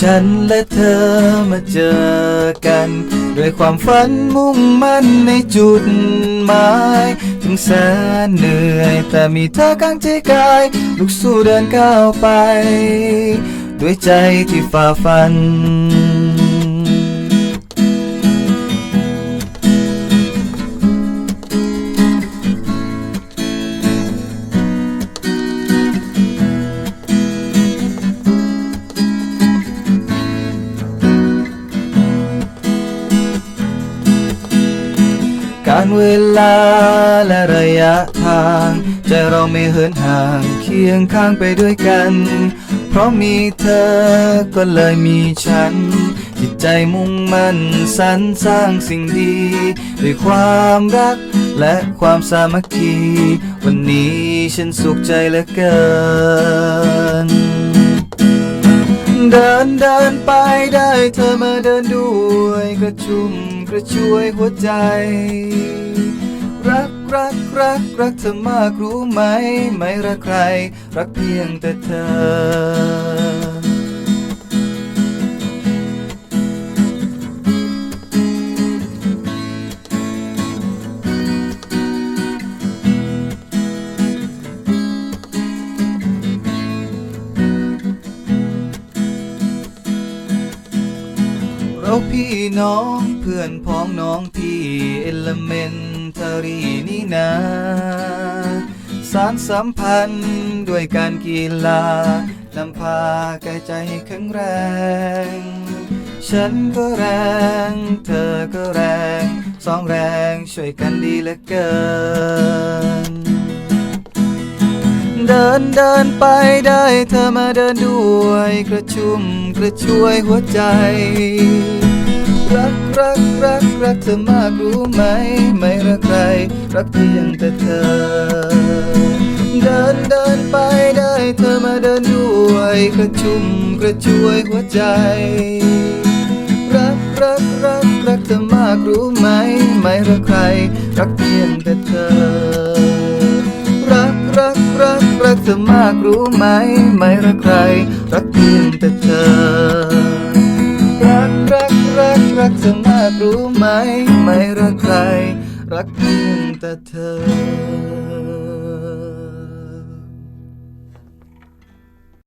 ฉันและเธอมาเจอกัน ด้วยความฝันมุ่งมั่นในจุดหมาย ถึงแสนเหนื่อย แต่มีเธอกลางใจกาย ลุกสู้เดินก้าวไป ด้วยใจที่ฝ่าฟัน การเวลาและระยะทาง ใจเราไม่เหินห่างเคียงข้างไปด้วยกัน เพราะมีเธอก็เลยมีฉัน จิตใจมุ่งมั่นสรรสร้างสิ่งดี ด้วยความรักและความสามัคคี วันนี้ฉันสุขใจเหลือเกิน เดินเดินไปได้เธอมาเดินด้วยกระชุ่มกระชวยหัวใจ รักรักรักรักเธอมากรู้ไหม ไม่รักใคร รักเพียงแต่เธอ เราพี่น้องเพื่อนพ้องน้องพี่เอลเมนทารีนี่นาสารสัมพันธ์ด้วยการกีฬานำพากายใจแข็งแรง ฉันก็แรง เธอก็แรง สองแรงช่วยกันดีเหลือเกิน เดินเดินไปได้เธอมาเดินด้วย กระชุ่มกระชวยหัวใจ รักรักรักรักเธอมากรู้ไหม ไม่รักใคร รักเพียงแต่เธอ เดินเดินไปได้เธอมาเดินด้วยกระชุ่มกระชวยหัวใจ รักรักรักรักเธอมากรู้ไหม ไม่รักใคร รักเพียงแต่เธอ รักรักรักรักเธอมากรู้ไหม ไม่รักใคร รักเพียงแต่เธอ รักเธอมากรู้ไหม ไม่รักใคร รักเพียงแต่เธอ